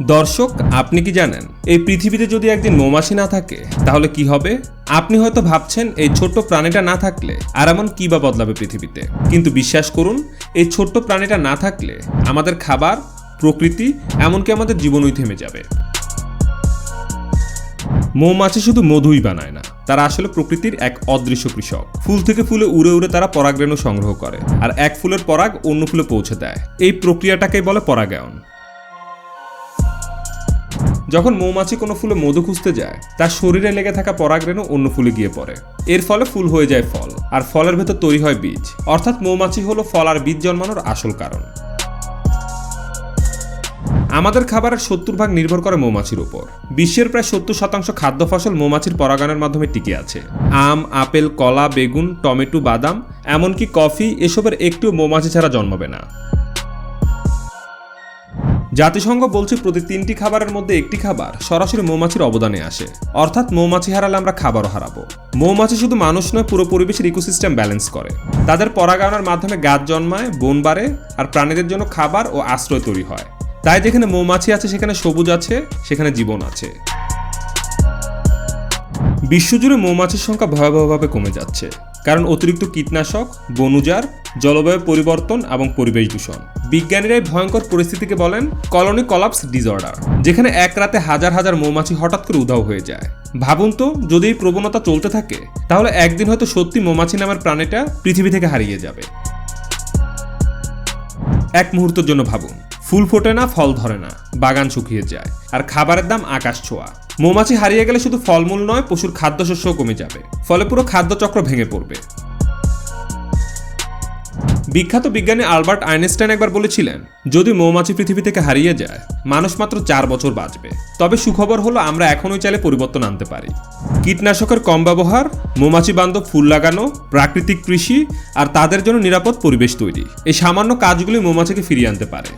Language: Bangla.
দর্শক, আপনি কি জানেন? এই পৃথিবীতে যদি একদিন মৌমাছি না থাকে, তাহলে কি হবে? আপনি হয়তো ভাবছেন এই ছোট্ট প্রাণীটা না থাকলে আর এমন কি বা বদলাবে পৃথিবীতে? কিন্তু বিশ্বাস করুন, এই ছোট্ট প্রাণীটা না থাকলে আমাদের খাবার, প্রকৃতি, এমনকি আমাদের জীবনই থেমে যাবে। মৌমাছি শুধু মধুই বানায় না, তারা আসলে প্রকৃতির এক অদৃশ্য কৃষক। ফুল থেকে ফুলে উড়ে উড়ে তারা পরাগরেণু সংগ্রহ করে, আর এক ফুলের পরাগ অন্য ফুলে পৌঁছে দেয়। এই প্রক্রিয়াটাকেই বলে পরাগায়ন। যখন মৌমাছি কোনো ফুলে মধু খুঁজতে যায়, তার শরীরে লেগে থাকা পরাগরেণু অন্য ফুলে গিয়ে পড়ে। এর ফলে ফুল হয়ে যায় ফল, আর ফলের ভেতর তৈরি হয় বীজ। অর্থাৎ মৌমাছি হলো ফল আর বীজ জন্মানোর আসল কারণ। আমাদের খাবারের সত্তর ভাগ নির্ভর করে মৌমাছির উপর। বিশ্বের প্রায় সত্তর শতাংশ খাদ্য ফসল মৌমাছির পরাগায়নের মাধ্যমে টিকে আছে। আম, আপেল, কলা, বেগুন, টমেটো, বাদাম, এমনকি কফি, এসবের একটু মৌমাছি ছাড়া জন্মাবে না। জাতিসংঘ বলছে প্রতি তিনটি খাবারের মধ্যে একটি খাবার সরাসরি মৌমাছির অবদানে আসে। অর্থাৎ মৌমাছি হারালে আমরা খাবারও হারাবো। মৌমাছি শুধু মানুষ নয়, পুরো পরিবেশের ইকোসিস্টেম ব্যালেন্স করে। তাদের পরাগায়নের মাধ্যমে গাছ জন্মায়, বন বাড়ে আর প্রাণীদের জন্য খাবার ও আশ্রয় তৈরি হয়। তাই যেখানে মৌমাছি আছে, সেখানে সবুজ আছে, সেখানে জীবন আছে। বিশ্বজুড়ে মৌমাছির সংখ্যা ভয়াবহভাবে কমে যাচ্ছে। কারণ অতিরিক্ত কীটনাশক বনুজার জলবায়ু পরিবর্তন এবং পরিবেশ দূষণ। বিজ্ঞানীরা এই ভয়ঙ্কর পরিস্থিতিকে বলেন কলোনি কলাপস ডিসঅর্ডার যেখানে এক রাতে হাজার হাজার মৌমাছি হঠাৎ করে উধাও হয়ে যায়। ভাবুন তো, যদি এই প্রবণতা চলতে থাকে, তাহলে একদিন হয়তো সত্যি মৌমাছি নামের প্রাণীটা পৃথিবী থেকে হারিয়ে যাবে। এক মুহূর্তের জন্য ভাবুন, ফুল ফোটে না, ফল ধরে না, বাগান শুকিয়ে যায়, আর খাবারের দাম আকাশ ছোঁয়া। মৌমাছি হারিয়ে গেলে শুধু ফলমূল নয়, পশুর খাদ্যশস্যও কমে যাবে, ফলে পুরো খাদ্যচক্র ভেঙে পড়বে। বিখ্যাত বিজ্ঞানী আলবার্ট আইনস্টাইন একবার বলেছিলেন, যদি মৌমাছি পৃথিবী থেকে হারিয়ে যায়, মানুষ মাত্র চার বছর বাঁচবে। তবে সুখবর হলো, আমরা এখনই চাইলে পরিবর্তন আনতে পারি। কীটনাশকের কম ব্যবহার, মৌমাছি বান্ধব ফুল লাগানো, প্রাকৃতিক কৃষি আর তাদের জন্য নিরাপদ পরিবেশ তৈরি। এই সামান্য কাজগুলি মৌমাছিকে ফিরিয়ে আনতে পারে।